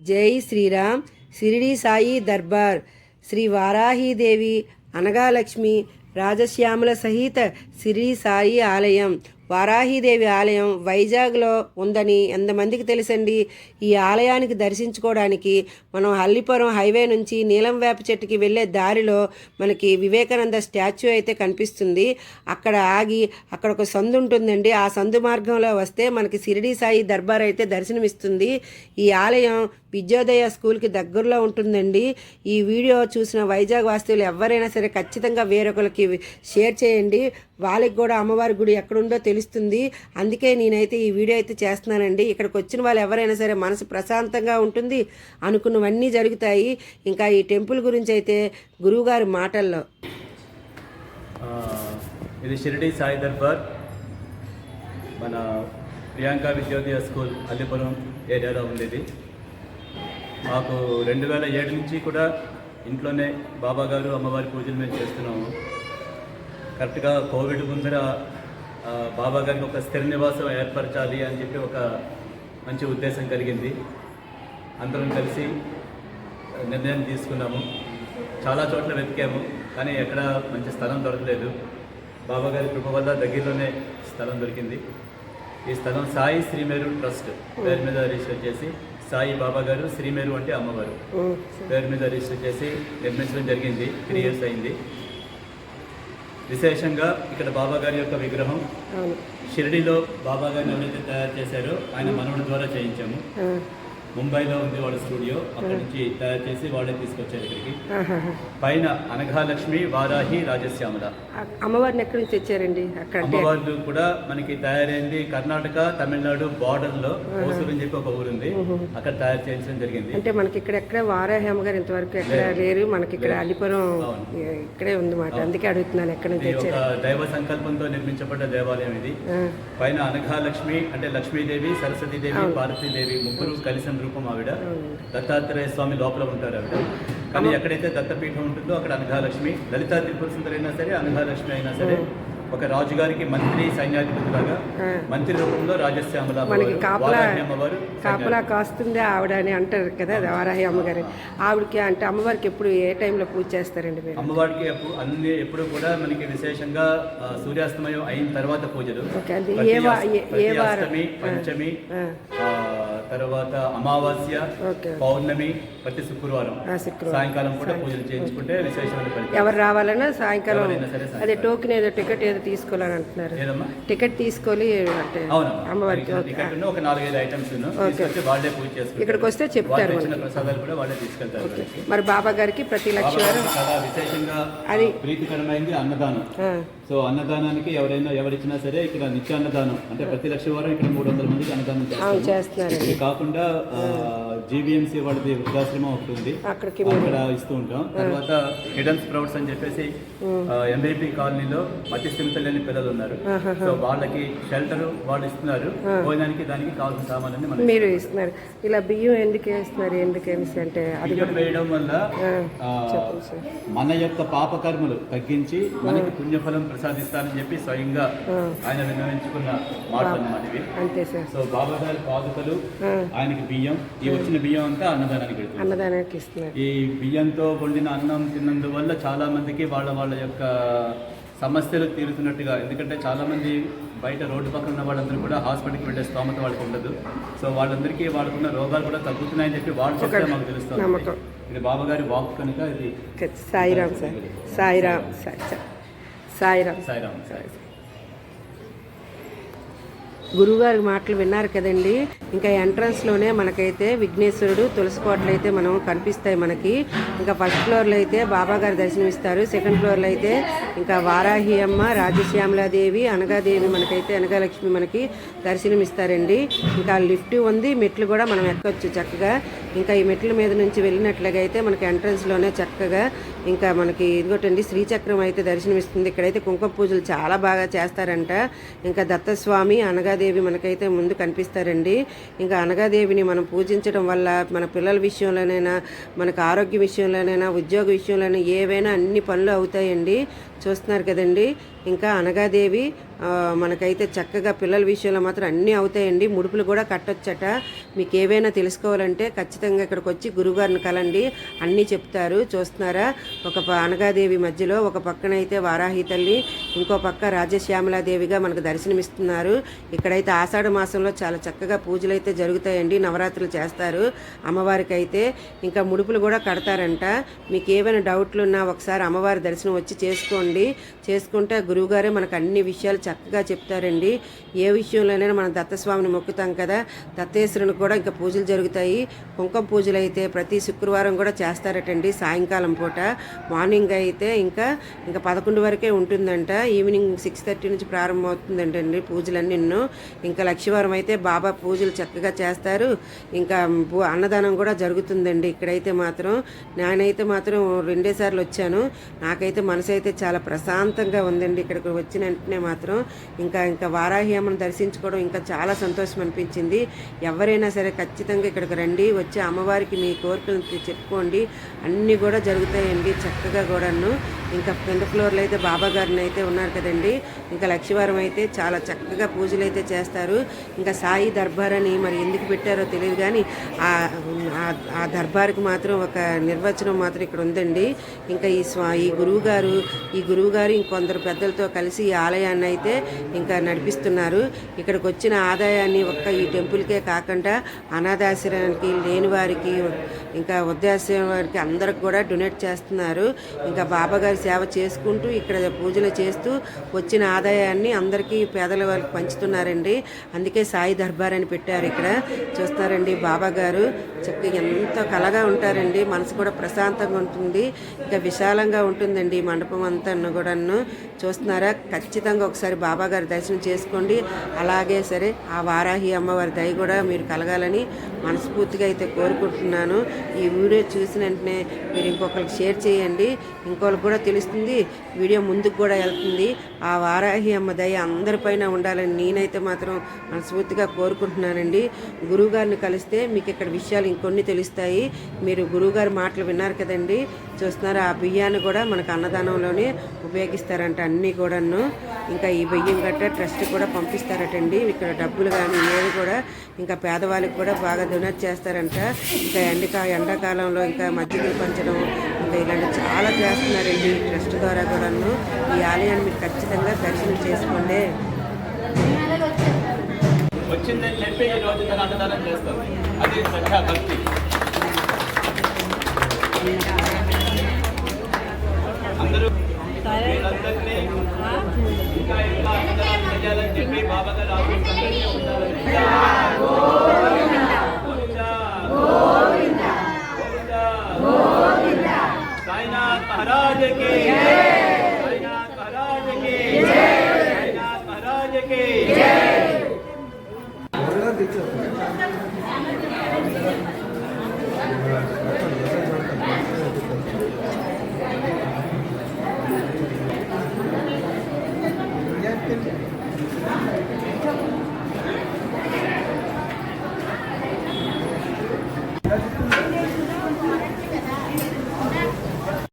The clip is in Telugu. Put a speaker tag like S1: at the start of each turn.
S1: జై శ్రీరామ్. షిరిడి సాయి దర్బార్. శ్రీ వారాహీదేవి అనగాలక్ష్మి రాజశ్యాముల సహిత షిరిడి సాయి ఆలయం. వారాహీదేవి ఆలయం వైజాగ్లో ఉందని ఎంతమందికి తెలుసండి? ఈ ఆలయానికి దర్శించుకోవడానికి మనం హల్లిపురం హైవే నుంచి నీలం వేప చెట్టుకి వెళ్ళే దారిలో మనకి వివేకానంద స్టాచ్యూ అయితే కనిపిస్తుంది. అక్కడ ఆగి అక్కడ ఒక సందు ఉంటుందండి. ఆ సందు మార్గంలో వస్తే మనకి షిరిడి సాయి దర్బార్ అయితే దర్శనమిస్తుంది. ఈ ఆలయం విద్యోదయ స్కూల్కి దగ్గరలో ఉంటుందండి. ఈ వీడియో చూసిన వైజాగ్ వాస్తువులు ఎవరైనా సరే ఖచ్చితంగా వేరొకరికి షేర్ చేయండి. వాళ్ళకి కూడా అమ్మవారి గుడి ఎక్కడుందో తెలుస్తుంది. అందుకే నేనైతే ఈ వీడియో అయితే చేస్తున్నానండి. ఇక్కడికి వచ్చిన వాళ్ళు ఎవరైనా సరే మనసు ప్రశాంతంగా ఉంటుంది అనుకున్నవన్నీ జరుగుతాయి. ఇంకా ఈ టెంపుల్ గురించి అయితే గురువుగారి మాటల్లో.
S2: ఇది షిరిడి సాయి దర్బార్. మన ప్రియాంక విద్యోదయ స్కూల్ అల్లిపురం ఏరియాలో ఉంది ఇది మాకు రెండు వేల ఏడు నుంచి కూడా ఇంట్లోనే బాబా గారు అమ్మవారి పూజలు మేము చేస్తున్నాము. కరెక్ట్గా కోవిడ్ ముందర బాబా గారికి ఒక స్థిర నివాసం ఏర్పరచాలి అని చెప్పి ఒక మంచి ఉద్దేశం కలిగింది. అందరం కలిసి నిర్ణయం తీసుకున్నాము. చాలా చోట్ల వెతికాము కానీ ఎక్కడ మంచి స్థలం దొరకలేదు. బాబా గారి కృప వల్ల దగ్గరలోనే స్థలం దొరికింది. ఈ స్థలం సాయి శ్రీమేరు ట్రస్ట్ పేరు మీద రిజిస్టర్ చేసి సాయి బాబా గారు శ్రీమేరు అంటే అమ్మవారు. పేరు మీద రిజిస్టర్ చేసి నిర్మించడం జరిగింది త్రీ ఇయర్స్ అయింది. విశేషంగా ఇక్కడ బాబా గారి యొక్క విగ్రహం షిరిడిలో బాబా గారిని ఎవరైతే తయారు చేశారో ఆయన మనవుడి ద్వారా చేయించాము. ముంబైలో ఉంది వాళ్ళ స్టూడియో. అక్కడి నుంచి తయారు చేసి వాళ్ళే తీసుకొచ్చారు ఇక్కడికి. పైన అనఘాలక్ష్మి వారాహి రాజశ్యామల.
S1: అమ్మవారిని ఎక్కడి నుంచి తెచ్చారండి? అంటే
S2: అమ్మవార్లు కూడా మనకి తయారైంది కర్ణాటక తమిళనాడు బార్డర్లో ఓసూరు అని చెప్పి ఒక ఊరుంది. అక్కడ తయారు చేయించడం జరిగింది.
S1: అంటే మనకి ఇక్కడ ఎక్కడ వారాహి అమ్మగారు ఇంతవరకు ఎక్కడ లేరు. మనకి ఇక్కడ అలిపురం. ఇక్కడే ఉంది మాట అందుకే అడుగుతున్నాను ఎక్కడి నుంచి తెచ్చారు?
S2: దైవ సంకల్పంతో నిర్మించబడ్డ దేవాలయం ఇది. పైన అనఘాలక్ష్మి అంటే లక్ష్మీదేవి సరస్వతీదేవి పార్వతీదేవి ముగ్గురు కలిసిన రూపం ఆవిడ దత్తాత్రేయ స్వామి లోపల ఉంటారు ఆవిడ. కానీ ఎక్కడైతే దత్తపీఠం ఉంటుందో అక్కడ అనఘాలక్ష్మి లలితా త్రిపుర సుందరి అయినా సరే అనఘాలక్ష్మి అయినా సరే ఒక రాజుగారికి మంత్రి సైన్యాధిపతిలాగా. మంత్రి రూపంలో రాజశ్యామల
S1: మనకి కాపలా కాస్తుంది ఆవిడ అని అంటారు కదా వారాహి అమ్మగారు. ఆవిడకి అంటే అమ్మవారికి ఎప్పుడు ఏ టైంలో పూజ చేస్తారండి మీరు?
S2: అమ్మవారికి అన్ని ఎప్పుడు కూడా మనకి విశేషంగా సూర్యాస్తమయం అయిన తర్వాత పూజలు.
S1: ఏ
S2: పంచమి తర్వాత అమావాస్య పౌర్ణమి ప్రతి శుక్రవారం. సాయంకాలం కూడా పూజలు చేయించుకుంటే విశేషమైన ఫలితం
S1: ఎవరు రావాలన్నా సాయంకాలం. అదే టోకెన్ ఏదో టికెట్ ఏదో తీసుకోవాలని అంటున్నారు. టికెట్ తీసుకొని అంటే అమ్మవారికి
S2: టికెట్ ఒక నాలుగైదు ఐటమ్స్ వాళ్ళే పూజ చేసుకుంటారు.
S1: ఇక్కడికి వస్తే చెప్తారు
S2: ప్రసాదాలు కూడా వాళ్ళే తీసుకెళ్తారు.
S1: మరి బాబా గారికి ప్రతి లక్ష వారం
S2: బాబాకి చాలా విశేషంగా
S1: అది-
S2: ప్రీతికరమైంది అన్నదానం. సో అన్నదానానికి ఎవరైనా ఎవరిచ్చినా సరే ఇక్కడ నిత్య అన్నదానం అంటే ప్రతి లక్ష వారం ఇక్కడ మూడు వందల మందికి అన్నదానం
S1: చేస్తున్నారండి.
S2: ఇది కాకుండా జీబీఎంసీ వాళ్ళది వృద్ధాశ్రమం ఒకటి ఉంది. అక్కడ ఇస్తూ ఉంటాం. తర్వాత హిడెన్ స్ప్రౌట్స్ అని చెప్పేసి ఎంబీపీ కాలనీలో మతి స్థిమిత లేని పిల్లలు ఉన్నారు. సో వాళ్ళకి షెల్టర్ వాళ్ళు ఇస్తున్నారు. భోజనానికి దానికి కావాల్సిన సామాన్లన్నీ మనం
S1: మీరు ఇస్తున్నారు. ఇలా బియ్యం ఎందుకు వేస్తున్నారు? ఎందుకు అంటే అది
S2: బియ్యం వేయడం వల్ల మన యొక్క పాపకర్మలు తగ్గించి మనకి పుణ్యఫలం ప్రసాదిస్తానని చెప్పి స్వయంగా ఆయన విన్నవించుకున్న మాటలు అన్నమాట ఇవి. సో బాబా గారి పాదుకలు ఆయనకి బియ్యం ఈ వచ్చిన బియ్యం అంతా అన్నదానానికి
S1: అన్నదానానికి ఇస్తున్నారు.
S2: ఈ బియ్యంతో వండిన అన్నం తిన్నందువల్ల చాలా మందికి వాళ్ళ వాళ్ళ యొక్క సమస్యలు తీరుతున్నట్టుగా ఎందుకంటే చాలా మంది బయట రోడ్డు పక్కన ఉన్న వాళ్ళందరూ కూడా హాస్పిటల్కి వెళ్ళే స్తోమత వాళ్ళకి ఉండదు. సో వాళ్ళందరికీ వాళ్ళకున్న రోగాలు కూడా తగ్గుతున్నాయని చెప్పి వాళ్ళు చెప్తే మాకు తెలుస్తుంది. ఇది బాబా గారి వాక్ కనుక ఇది
S1: సాయిరామ్ సార్ సాయిరామ్ సాయి. సాయి- సాయిరామ్
S2: సాయిరామ్ సాయి.
S1: గురువుగారి మాటలు విన్నారు కదండి. ఇంకా ఎంట్రన్స్లోనే మనకైతే విఘ్నేశ్వరుడు తులసి కోటలు అయితే మనం కనిపిస్తాయి మనకి. ఇంకా ఫస్ట్ ఫ్లోర్లో అయితే బాబా గారు దర్శనమిస్తారు. సెకండ్ ఫ్లోర్లో అయితే ఇంకా వారాహి అమ్మ రాజశ్యామలాదేవి అనగాదేవి మనకైతే అనగాలక్ష్మి మనకి దర్శనమిస్తారండి. ఇంకా లిఫ్ట్ ఉంది మెట్లు కూడా మనం ఎక్కొచ్చు చక్కగా. ఇంకా ఈ మెట్ల మీద నుంచి వెళ్ళినట్లయితే మనకి ఎంట్రన్స్లోనే చక్కగా ఇంకా మనకి ఇదిగోటండి శ్రీచక్రం అయితే దర్శనమిస్తుంది. ఇక్కడైతే కుంకుమ పూజలు చాలా బాగా చేస్తారంట. ఇంకా దత్తస్వామి అనగాదేవి మనకైతే ముందు కనిపిస్తారండి. ఇంకా అనగాదేవిని మనం పూజించడం వల్ల మన పిల్లల విషయంలోనైనా మనకు ఆరోగ్య విషయంలోనైనా ఉద్యోగ విషయంలోనైనా ఏవైనా అన్ని పనులు అవుతాయండి. చూస్తున్నారు కదండి. ఇంకా అనగాదేవి మనకైతే చక్కగా పిల్లల విషయంలో మాత్రం అన్నీ అవుతాయండి. ముడుపులు కూడా కట్టొచ్చట. మీకు ఏవైనా తెలుసుకోవాలంటే ఖచ్చితంగా ఇక్కడికి వచ్చి గురుగారిని కలండి. అన్నీ చెప్తారు. చూస్తున్నారా? ఒక ప- అనగాదేవి మధ్యలో ఒక పక్కన అయితే వారాహి తల్లి ఇంకో పక్క రాజశ్యామలాదేవిగా మనకు దర్శనమిస్తున్నారు. ఇక్కడైతే ఆషాఢ మాసంలో చాలా చక్కగా పూజలు అయితే జరుగుతాయండి. నవరాత్రులు చేస్తారు. అమ్మవారికి అయితే ఇంకా ముడుపులు కూడా కడతారంట. మీకు ఏమైనా డౌట్లు ఉన్నా ఒకసారి అమ్మవారి దర్శనం వచ్చి చేసుకోండి. చేసుకుంటే గురువుగారే మనకు అన్ని విషయాలు చక్కగా చెప్తారండి. ఏ విషయంలోనైనా మనం దత్తస్వామిని మొక్కుతాం కదా దత్తేశ్వరుని కూడా ఇంకా పూజలు జరుగుతాయి. కుంకుమ పూజలు అయితే ప్రతి శుక్రవారం కూడా చేస్తారటండి సాయంకాలం పూట. మార్నింగ్ అయితే ఇంకా ఇంకా పదకొండు వరకే ఉంటుందంట. ఈవినింగ్ సిక్స్ థర్టీ నుంచి ప్రారంభమవుతుందంటండి పూజలన్నీ ఇంకా లక్ష్మీవారం అయితే బాబా పూజలు చక్కగా చేస్తారు. ఇంకా అన్నదానం కూడా జరుగుతుందండి ఇక్కడైతే మాత్రం. నేనైతే మాత్రం రెండేసార్లు వచ్చాను. నాకైతే మనసు అయితే చాలా ప్రశాంతంగా ఉందండి. ఇక్కడికి వచ్చిన వెంటనే మాత్రం ఇంకా ఇంకా వారాహి అమ్మను దర్శించుకోవడం ఇంకా చాలా సంతోషం అనిపించింది. ఎవరైనా సరే ఖచ్చితంగా ఇక్కడికి రండి వచ్చి అమ్మవారికి మీ కోరికలు చెప్పుకోండి. అన్నీ కూడా జరుగుతాయండి చక్కగా కూడాను. ఇంకా కింద ఫ్లోర్లో అయితే బాబా గారిని అయితే ఉన్నారు కదండి. ఇంకా లక్ష్మీవారం అయితే చాలా చక్కగా పూజలు అయితే చేస్తారు. ఇంకా సాయి దర్బార్ అని మరి ఎందుకు పెట్టారో తెలియదు కానీ ఆ ఆ- దర్బార్కి మాత్రం ఒక నిర్వచనం మాత్రం ఇక్కడ ఉందండి. ఇంకా ఈ స్వా ఈ గురువు గారు ఈ గురువు గారు ఇంకొందరు పెద్దలతో కలిసి ఈ ఆలయాన్ని అయితే ఇంకా నడిపిస్తున్నారు. ఇక్కడికి వచ్చిన ఆదాయాన్ని ఒక్క ఈ టెంపుల్కే కాకుండా అనాథాశ్రయానికి లేని వారికి ఇంకా వృద్ధాశ్రమం వారికి అందరికి కూడా డొనేట్ చేస్తున్నారు. ఇంకా బాబాగారి సేవ చేసుకుంటూ ఇక్కడ పూజలు చేస్తూ వచ్చిన ఆదాయాన్ని అందరికీ పేదల వాళ్ళకి పంచుతున్నారండి. అందుకే సాయి దర్బార్ అని పెట్టారు ఇక్కడ. చూస్తారండి బాబా గారు. చక్కగా ఎంత కలగా ఉంటారండి. మనసు కూడా ప్రశాంతంగా ఉంటుంది. ఇంకా విశాలంగా ఉంటుందండి ఈ మండపం అంతా కూడాను. చూస్తున్నారా? ఖచ్చితంగా ఒకసారి బాబా గారి దర్శనం చేసుకోండి. అలాగే సరే ఆ వారాహి అమ్మవారి దయ కూడా మీరు కలగాలని మనస్ఫూర్తిగా అయితే కోరుకుంటున్నాను. ఈ వీడియో చూసిన వెంటనే మీరు ఇంకొకరికి షేర్ చేయండి. ఇంకొకరికి కూడా తెలుస్తుంది. వీడియో ముందుకు కూడా వెళ్తుంది. ఆ వారాహి అమ్మ దయ అందరిపైన ఉండాలని నేనైతే మాత్రం మనస్ఫూర్తిగా కోరుకుంటున్నానండి. గురువుగారిని కలిస్తే మీకు ఇక్కడ విషయాలు ఇంకొన్ని తెలుస్తాయి. మీరు గురువుగారి మాటలు విన్నారు కదండి. చూస్తున్నారు ఆ బియ్యాన్ని కూడా మనకు అన్నదానంలోనే ఉపయోగిస్తారంట అన్నీ కూడాను. ఇంకా ఈ బియ్యం గట్ట ట్రస్ట్ కూడా పంపిస్తారటండి. ఇక్కడ డబ్బులు కానీ ఏవి కూడా ఇంకా పేదవాళ్ళకి కూడా బాగా డొనేట్ చేస్తారంట. ఇంకా ఎండకా ఎండాకాలంలో ఇంకా మజ్జిగలు పంచడం ఉంటుంది ఇలాంటి చాలా చేస్తున్నారండి ఈ ట్రస్ట్ ద్వారా కూడాను. ఈ ఆలయాన్ని మీరు ఖచ్చితంగా దర్శనం చేసుకోండి.
S2: వచ్చిందని చెప్పి ఈ రోజు తన అన్నదానం చేస్తాం అది సంఖ్యా భక్తి. అందరూ వీళ్ళందరినీ ఇంకా ఇంకా అన్నదానం చేయాలని చెప్పి బాబా గారు મહારાજ કે જય મહારાજ કે જય મહારાજ કે